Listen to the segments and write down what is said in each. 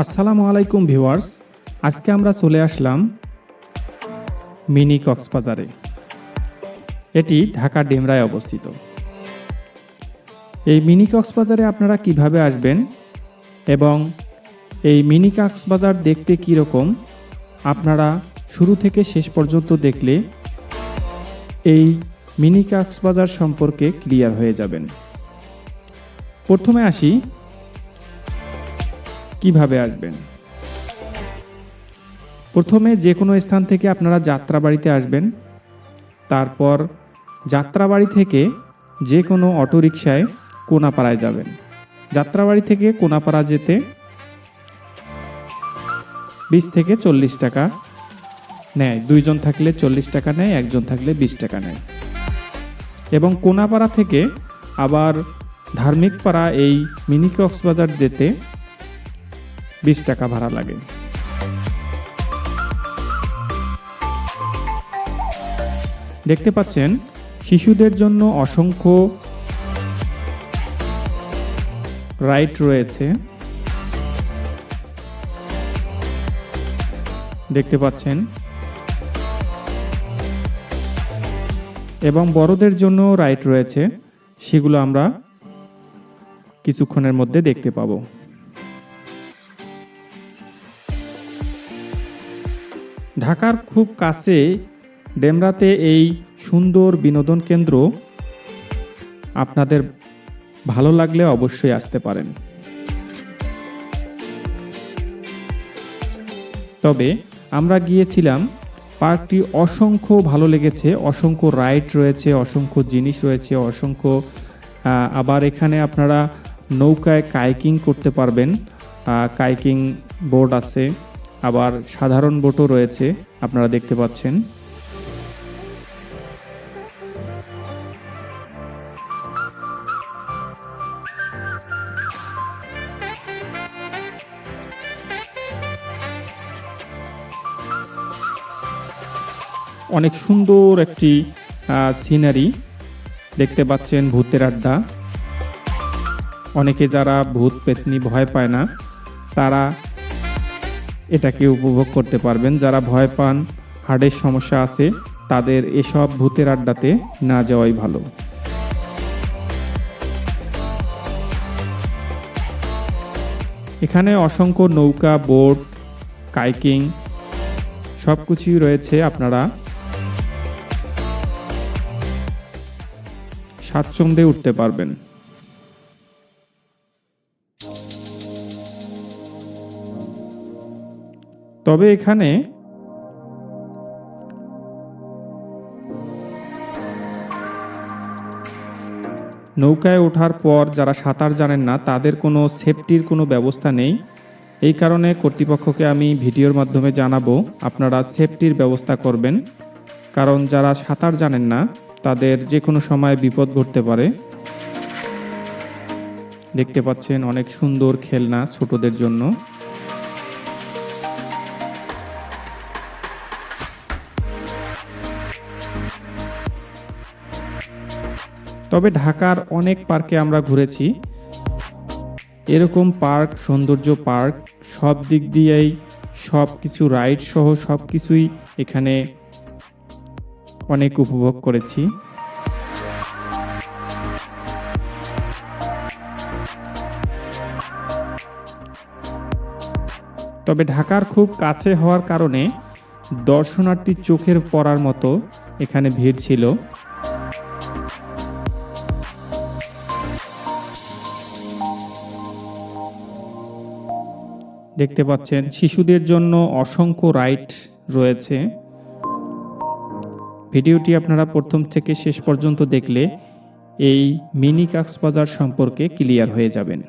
আসসালামু আলাইকুম ভিউয়ার্স, আজকে আমরা চলে আসলাম মিনি কক্সবাজারে। এটি ঢাকা ডেমরায় অবস্থিত। এই মিনি কক্সবাজারে আপনারা কীভাবে আসবেন এবং এই মিনি কক্সবাজার দেখতে কীরকম আপনারা শুরু থেকে শেষ পর্যন্ত দেখলে এই মিনি কক্সবাজার সম্পর্কে ক্লিয়ার হয়ে যাবেন। প্রথমে আসি কীভাবে আসবেন? প্রথমে যে কোনো স্থান থেকে আপনারা যাত্রাবাড়িতে আসবেন। তারপর যাত্রাবাড়ি থেকে যে কোনো অটোরিকশায় কোনাপাড়ায় যাবেন। যাত্রাবাড়ি থেকে কোনাপাড়া যেতে বিশ থেকে চল্লিশ টাকা নেয়। দুইজন থাকলে চল্লিশ টাকা নেয়, একজন থাকলে বিশ টাকা নেয়। এবং কোনাপাড়া থেকে আবার ধার্মিক পাড়া এই মিনি কক্সবাজার যেতে বিশ টাকা ভাড়া লাগে। দেখতে পাচ্ছেন, শিশুদের জন্য অসংখ্য রাইড রয়েছে। দেখতে পাচ্ছেন, এবং বড়দের জন্য রাইড রয়েছে, সেগুলো আমরা কিছুক্ষণের মধ্যে দেখতে পাবো। ঢাকার খুব কাছে ডেমরাতে এই সুন্দর বিনোদন কেন্দ্র আপনাদের ভালো লাগলে অবশ্যই আসতে পারেন। তবে আমরা গিয়েছিলাম, পার্কটি অসংখ্য ভালো লেগেছে, অসংখ্য রাইড রয়েছে, অসংখ্য জিনিস রয়েছে, অসংখ্য আবার এখানে আপনারা নৌকায় কাইকিং করতে পারবেন কাইকিং বোর্ড আছে। আবার সাধারণ বোটও রয়েছে, আপনারা দেখতে পাচ্ছেন। অনেক সুন্দর একটি সিনারি দেখতে পাচ্ছেন ভূতের আড্ডা। অনেকে যারা ভূত পেতনি ভয় পায় না, তারা এটাকে উপভোগ করতে পারবেন। যারা ভয় পান হার্টের সমস্যা আছে, তাদের এসব ভূতের আড্ডাতে না যাওয়াই ভালো। এখানে অসংখ্য নৌকা, বোট, কাইকিং সব কিছুই রয়েছে আপনারা স্বাচ্ছন্দ্যে উঠতে পারবেন। তবে এখানে নৌকায় ওঠার পর যারা সাঁতার জানেন না, তাদের কোনো সেফটির কোনো ব্যবস্থা নেই। এই কারণে কর্তৃপক্ষকে আমি ভিডিওর মাধ্যমে জানাব, আপনারা সেফটির ব্যবস্থা করবেন। কারণ যারা সাঁতার জানেন না, তাদের যে কোনো সময় বিপদ ঘটতে পারে। দেখতে পাচ্ছেন অনেক সুন্দর খেলনা ছোটদের জন্য। তবে ঢাকার অনেক পার্কে আমরা ঘুরেছি। এরকম পার্ক, সৌন্দর্য পার্ক, সব দিক দিয়েই সব কিছু রাইড সহ সব কিছুই এখানে অনেক উপভোগ করেছি। তবে ঢাকার খুব কাছে হওয়ার কারণে দর্শনার্থী চোখের পড়ার মতো এখানে ভিড় ছিল। দেখতে পাচ্ছেন, শিশুদের জন্য অসংখ্য রাইট রয়েছে। ভিডিওটি আপনারা প্রথম থেকে শেষ পর্যন্ত দেখলে এই মিনি কক্সবাজার সম্পর্কে ক্লিয়ার হয়ে যাবেন।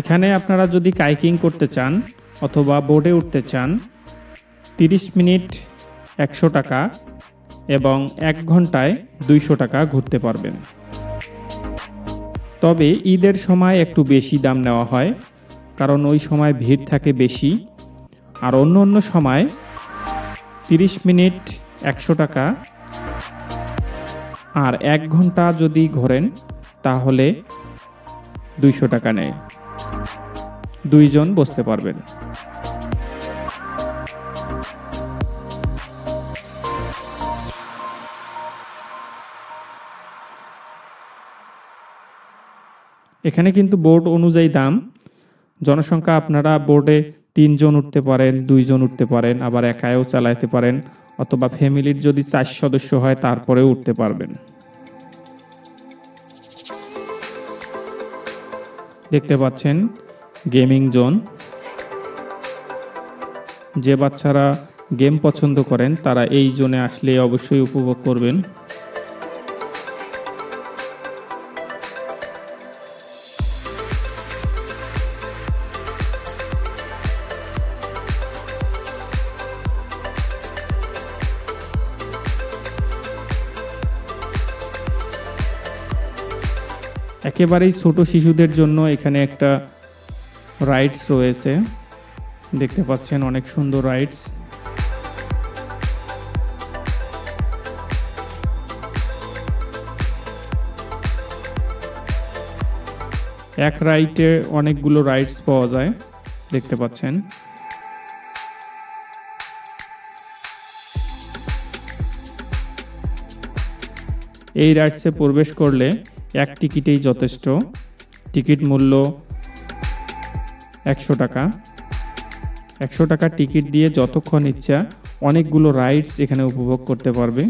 এখানে আপনারা যদি কাইকিং করতে চান অথবা বোর্ডে উঠতে চান, তিরিশ মিনিট একশো টাকা এবং এক ঘন্টায় দুইশো টাকা ঘুরতে পারবেন। তবে ঈদের সময় একটু বেশি দাম নেওয়া হয়, কারণ ওই সময় ভিড় থাকে বেশি। আর অন্য অন্য সময় তিরিশ মিনিট একশো টাকা আর এক ঘণ্টা যদি ঘোরেন, তাহলে দুইশো টাকা নেয়। দুইজন বসতে পারবেন। এখানে কিন্তু বোর্ড অনুযায়ী দাম। জনসংখ্যা আপনারা বোর্ডে তিনজন উঠতে পারেন, দুইজন উঠতে পারেন, আবার একাও চালাইতে পারেন, অথবা ফ্যামিলির যদি চার সদস্য হয় তারপরেও উঠতে পারবেন। দেখতে পাচ্ছেন গেমিং জোন। যে বাচ্চারা গেম পছন্দ করেন, তারা এই জোনে আসলে অবশ্যই উপভোগ করবেন। একেবারেই ছোট শিশুদের জন্য এখানে একটা রাইডস রয়েছে। দেখতে পাচ্ছেন অনেক সুন্দর রাইডস এক রাইডে অনেকগুলো রাইডস পাওয়া যায়, দেখতে পাচ্ছেন। এই রাইডসে প্রবেশ করলে এক টিকিটেই যথেষ্ট। টিকিট মূল্য একশো টাকা। একশো টাকা টিকিট দিয়ে যতক্ষণ ইচ্ছা অনেকগুলো রাইডস এখানে উপভোগ করতে পারবে।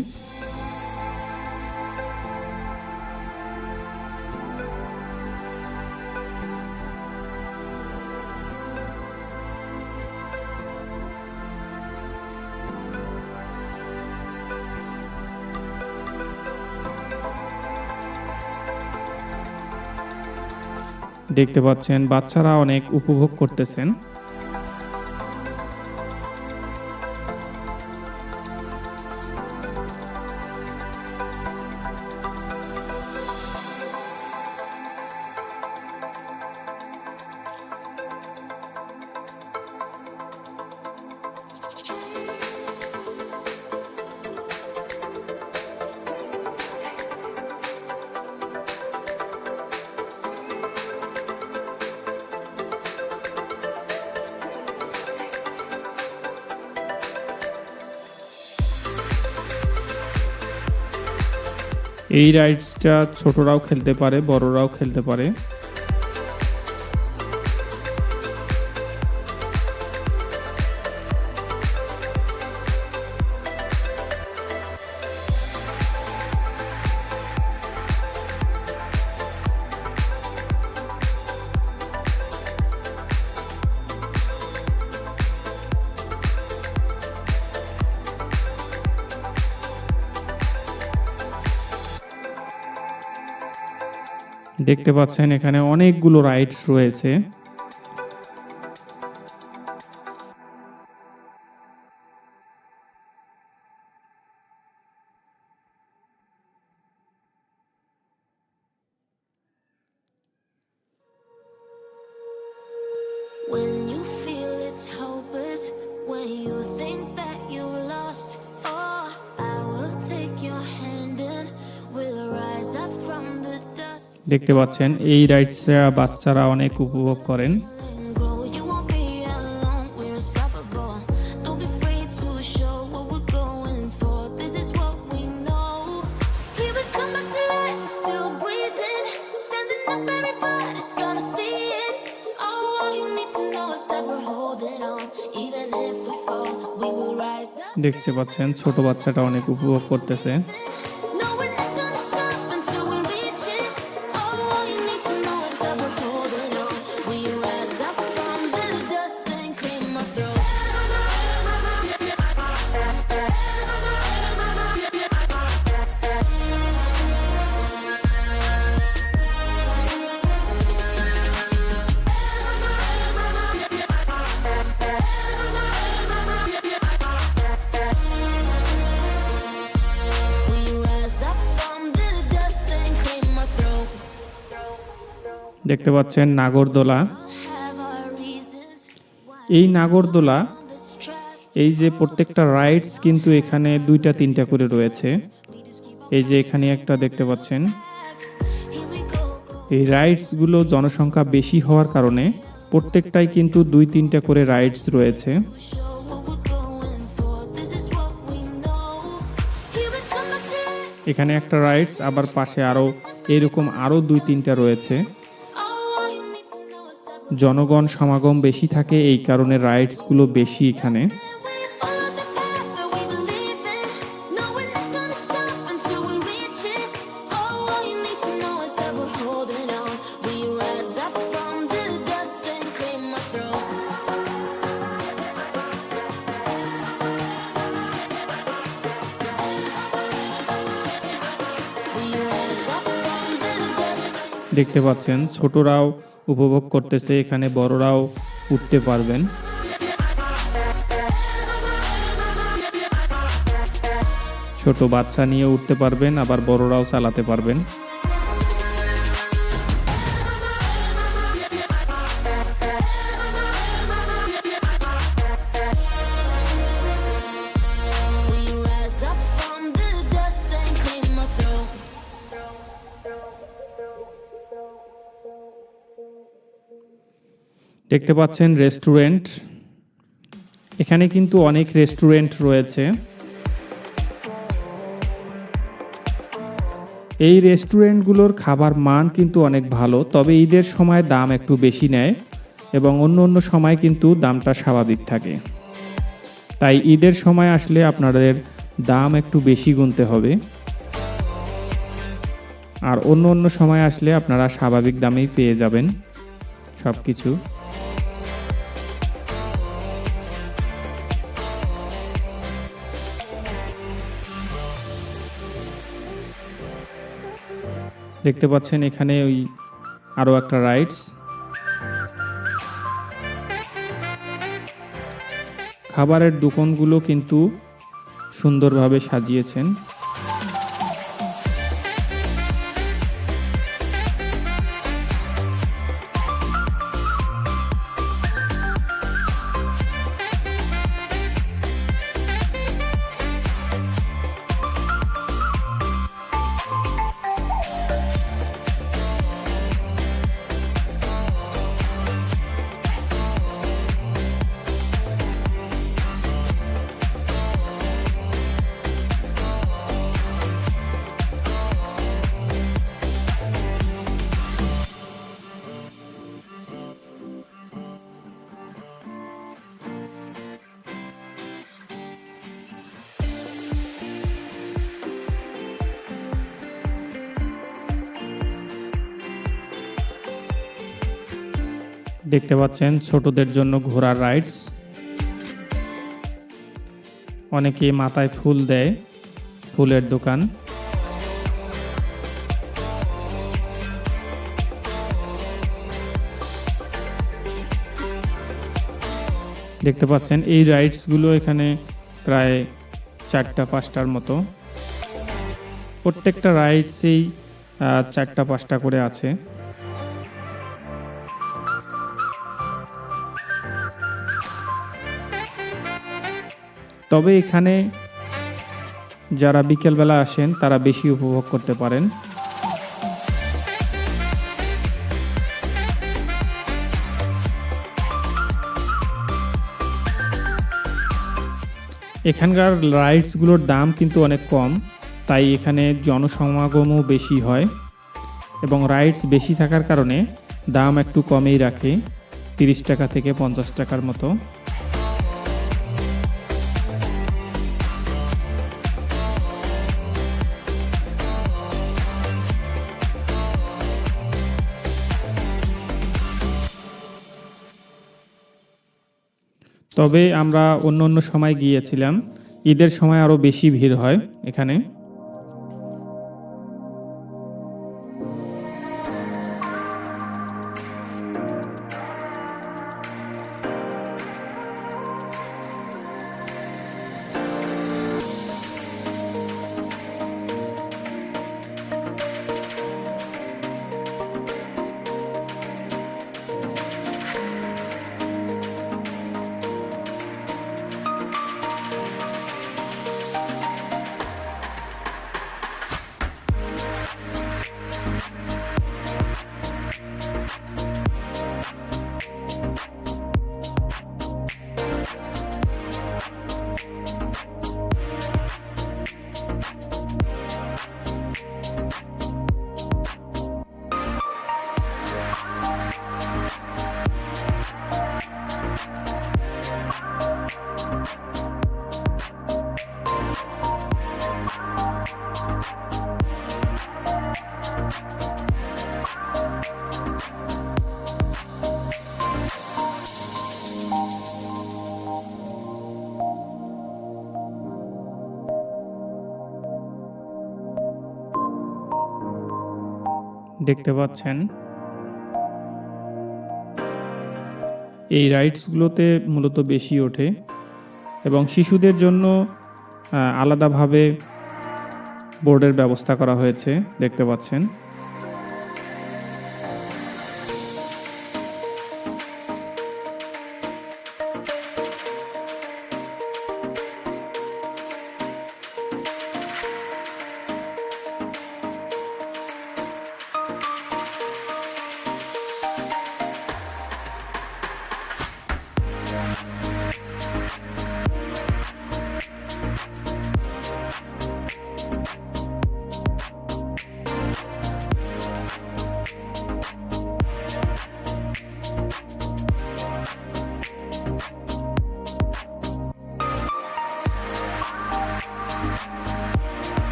দেখতে পাচ্ছেন বাচ্চারা অনেক উপভোগ করতেছেন। এই রাইডসটা ছোটরাও খেলতে পারে বড়রাও খেলতে পারে। দেখতে পাচ্ছেন এখানে অনেকগুলো রাইডস রয়েছে। Even if we fall, we will rise up. দেখতে পাচ্ছেন ছোট বাচ্চাটা অনেক উপভোগ করতেছে দেখতে পাচ্ছেন নাগরদোলা এই নাগরদোলা. এই যে প্রত্যেকটা রাইডস কিন্তু এখানে দুইটা, তিনটা করে রয়েছে এই যে এখানে একটা দেখতে পাচ্ছেন. এই রাইডসগুলো জনসংখ্যা বেশি হওয়ার কারণে প্রত্যেকটাই কিন্তু দুই, তিনটা করে রাইডস রয়েছে. এখানে একটা রাইডস আবার পাশে আরও এরকম আরও দুই, তিনটা রয়েছে জনগণ সমাগম বেশি থাকে এই কারণে রাইডসগুলো বেশি এখানে। দেখতে পাচ্ছেন ছোটরাও উপভোগ করতেছে, এখানে বড়রাও উঠতে পারবেন। ছোট বাচ্চা নিয়ে উঠতে পারবেন, আবার বড়রাও চালাতে পারবেন। দেখতে পাচ্ছেন রেস্টুরেন্ট। এখানে কিন্তু অনেক রেস্টুরেন্ট রয়েছে। এই রেস্টুরেন্টগুলোর খাবার মান কিন্তু অনেক ভালো, তবে ঈদের সময় দাম একটু বেশি নেয় এবং অন্য অন্য সময় কিন্তু দামটা স্বাভাবিক থাকে। তাই ঈদের সময় আসলে আপনাদের দাম একটু বেশি গুনতে হবে। আর অন্য অন্য সময় আসলে আপনারা স্বাভাবিক দামেই পেয়ে যাবেন সব কিছু দেখতে পাচ্ছেন এখানে ওই আরও একটা রাইডস খাবারের দোকানগুলো কিন্তু সুন্দরভাবে সাজিয়েছেন। দেখতে পাচ্ছেন ছোটদের জন্য ঘোড়ার রাইডস অনেকে মাথায় ফুল দেয়, ফুলের দোকান। দেখতে পাচ্ছেন এই রাইডসগুলো এখানে প্রায় চারটা, পাঁচটার মতো। প্রত্যেকটা রাইডসেই চারটা, পাঁচটা করে আছে। তবে এখানে যারা বিকেলবেলা আসেন, তারা বেশি উপভোগ করতে পারেন। এখানকার রাইডসগুলোর দাম কিন্তু অনেক কম, তাই এখানে জনসমাগমও বেশি হয় এবং রাইডস বেশি থাকার কারণে দাম একটু কমেই রাখে, তিরিশ টাকা থেকে পঞ্চাশ টাকার মতো। তবে আমরা অন্য অন্য সময় গিয়েছিলাম। ঈদের সময় আরও বেশি ভিড় হয় এখানে। দেখতে পাচ্ছেন। এই রাইডসগুলোতে মূলত বেশি ওঠে এবং শিশুদের জন্য আলাদাভাবে বোর্ডের ব্যবস্থা করা হয়েছে, দেখতে পাচ্ছেন।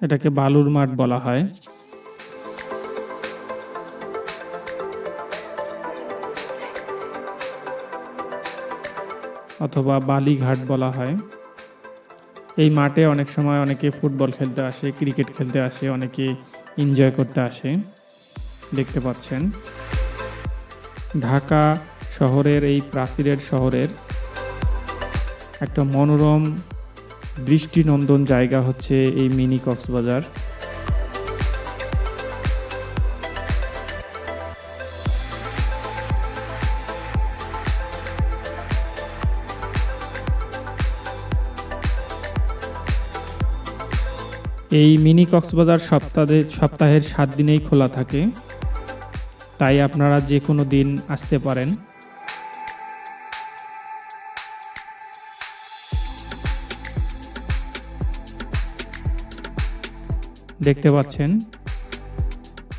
এটাকে বালুর মাঠ বলা হয়। অথবা বালিঘাট বলা হয়। এই মাঠে অনেক সময় অনেকে ফুটবল খেলতে আসে, ক্রিকেট খেলতে আসে, অনেকে এনজয় করতে আসে। দেখতে পাচ্ছেন। ঢাকা শহরের এই প্রাচীরের শহরের একটা মনোরম দৃষ্টিনন্দন জায়গা হচ্ছে এই মিনি কক্সবাজার। এই মিনি কক্সবাজার সপ্তাহে সপ্তাহের সাত দিনেই খোলা থাকে। তাই আপনারা যে কোনো দিন আসতে পারেন। দেখতে পাচ্ছেন।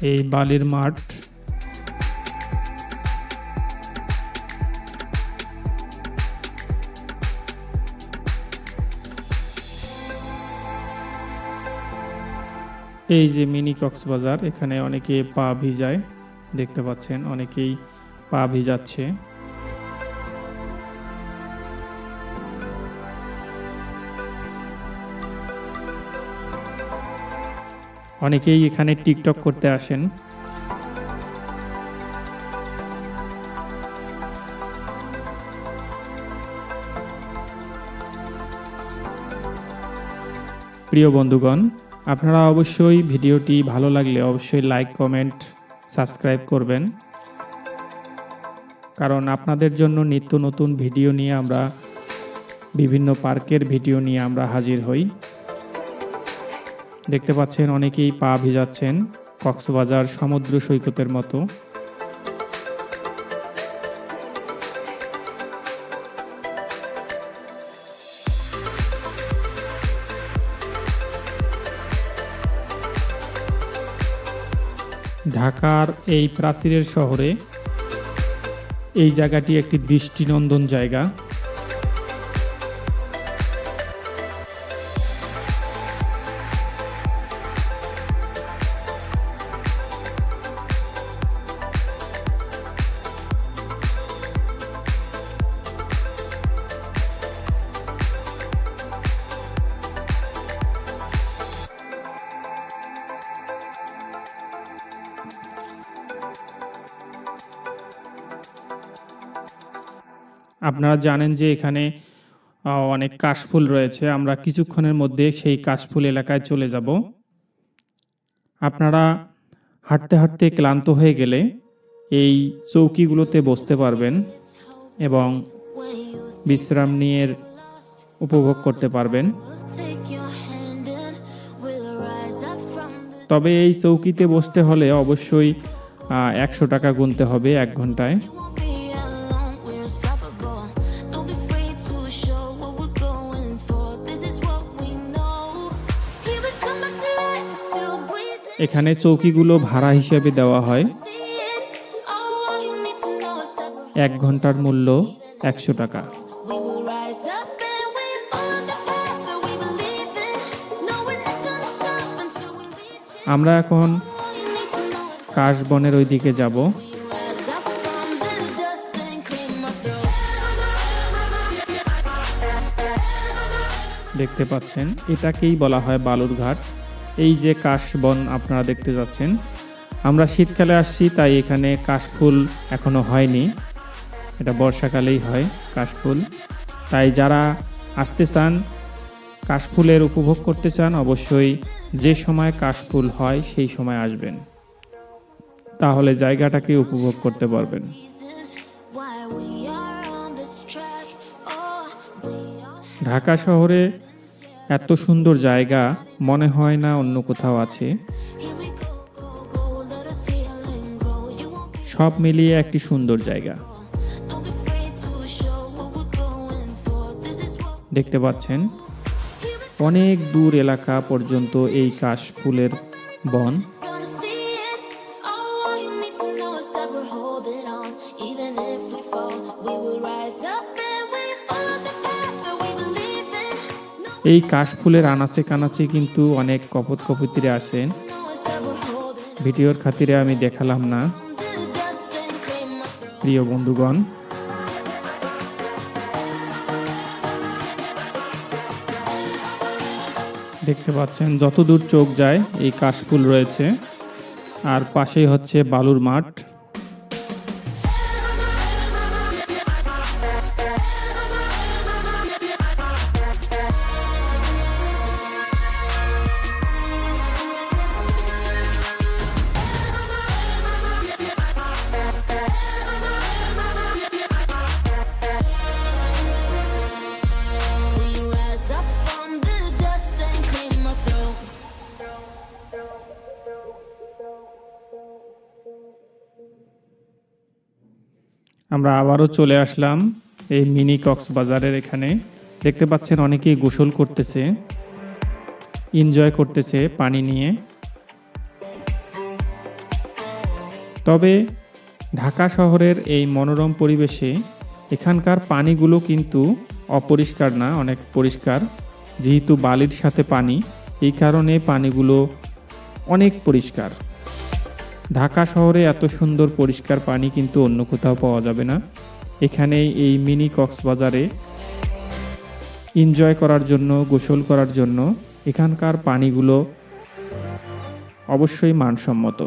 এই বালির মাঠ। এই যে মিনি কক্সবাজার এখানে অনেকে পা ভিজায় দেখতে পাচ্ছেন অনেকেই পা ভিজাচ্ছে। অনেকেই এখানে টিকটক করতে আসেন। প্রিয় বন্ধুগণ, আপনারা অবশ্যই ভিডিওটি ভালো লাগলে অবশ্যই লাইক, কমেন্ট, সাবস্ক্রাইব করবেন। কারণ আপনাদের জন্য নিত্য নতুন ভিডিও নিয়ে আমরা, বিভিন্ন পার্কের ভিডিও নিয়ে আমরা হাজির হই। দেখতে পাচ্ছেন অনেকেই পা ভিজাচ্ছেন কক্সবাজার সমুদ্র সৈকতের মতো। ঢাকার এই প্রাচীরের শহরে এই জায়গাটি একটি দৃষ্টিনন্দন জায়গা। আপনারা জানেন যে এখানে অনেক কাশফুল রয়েছে। আমরা কিছুক্ষণের মধ্যে সেই কাশফুল এলাকায় চলে যাব। আপনারা হাঁটতে হাঁটতে ক্লান্ত হয়ে গেলে এই চৌকিগুলোতে বসতে পারবেন এবং বিশ্রাম নিয়ে উপভোগ করতে পারবেন। তবে এই চৌকিতে বসতে হলে অবশ্যই একশো টাকা গুনতে হবে এক ঘন্টায়। এখানে চৌকিগুলো ভাড়া হিসেবে দেওয়া হয়। এক ঘণ্টার মূল্য একশো টাকা। আমরা এখন কাশবনের ওই দিকে যাব। দেখতে পাচ্ছেন, এটাকেই বলা হয় বালুর ঘাট এই যে কাশবন আপনারা দেখতে যাচ্ছেন আমরা শীতকালে আসছি তাই এখানে কাশফুল এখনও হয়নি এটা বর্ষাকালেই হয় কাশফুল তাই যারা আসতে চান কাশফুলের উপভোগ করতে চান অবশ্যই যে সময় কাশফুল হয় সেই সময় আসবেন তাহলে জায়গাটাকে উপভোগ করতে পারবেন. Oh. ঢাকা শহরে এত সুন্দর জায়গা, মনে হয় না অন্য কোথাও আছে। সব মিলিয়ে একটি সুন্দর জায়গা। দেখতে পাচ্ছেন? অনেক দূর এলাকা পর্যন্ত এই কাশ ফুলের বন। এই কাশ ফুলের আনাচে কানাচে কিন্তু অনেক কপত কপতিরে আসেন। ভিডিওর খাতিরে আমি দেখালাম না. প্রিয় বন্ধুগণ। দেখতে পাচ্ছেন, যতদূর চোখ যায়, এই কাশফুল রয়েছে। আর পাশেই হচ্ছে বালুর মাঠ। আমরা আবারও চলে আসলাম এই মিনি কক্সবাজারের এখানে। দেখতে পাচ্ছেন অনেকেই গোসল করতেছে, এনজয় করতেছে পানি নিয়ে। তবে ঢাকা শহরের এই মনোরম পরিবেশে এখানকার পানিগুলো কিন্তু অপরিষ্কার না, অনেক পরিষ্কার। যেহেতু বালির সাথে পানি, এই কারণে পানিগুলো অনেক পরিষ্কার। ঢাকা শহরে এত সুন্দর পরিষ্কার পানি কিন্তু অন্য কোথাও পাওয়া যাবে না। এখানে এই মিনি কক্সবাজারে এনজয় করার জন্য, গোসল করার জন্য এখানকার পানিগুলো অবশ্যই মানসম্মত।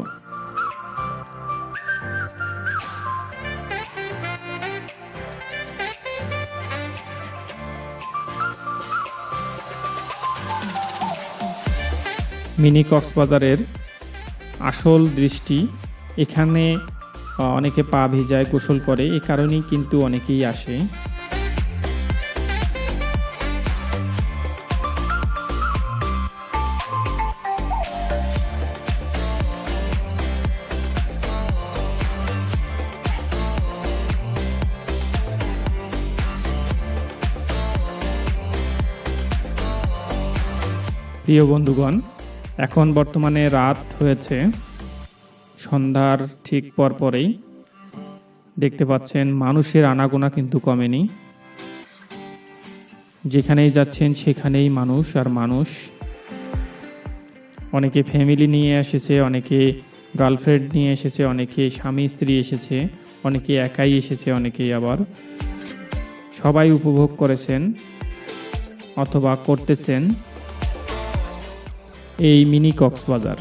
মিনি কক্সবাজারের আসল দৃষ্টি এখানে অনেকে পা ভিজায় গোসল করে, এ কারণেই কিন্তু অনেকেই আসে। প্রিয় বন্ধুগণ এখন বর্তমানে রাত হয়েছে। সন্ধ্যার ঠিক পর পরেই দেখতে পাচ্ছেন, মানুষের আনাগোনা কিন্তু কমেনি। যেখানেই যাচ্ছেন, সেখানেই মানুষ আর মানুষ। অনেকে ফ্যামিলি নিয়ে এসেছে, অনেকে গার্লফ্রেন্ড নিয়ে এসেছে, অনেকে স্বামী, স্ত্রী এসেছে, অনেকে একাই এসেছে, অনেকেই আবার। সবাই উপভোগ করেছেন অথবা করতেছেন। এই মিনি কক্সবাজার।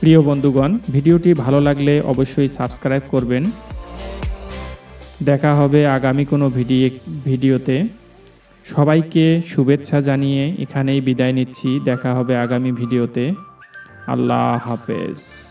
প্রিয় বন্ধুগণ, ভিডিওটি ভালো লাগলে অবশ্যই সাবস্ক্রাইব করবেন। দেখা হবে আগামী কোনো ভিডিও ভিডিওতে। সবাইকে শুভেচ্ছা জানিয়ে এখানেই বিদায় নিচ্ছি। দেখা হবে আগামী ভিডিওতে। আল্লাহ হাফেজ।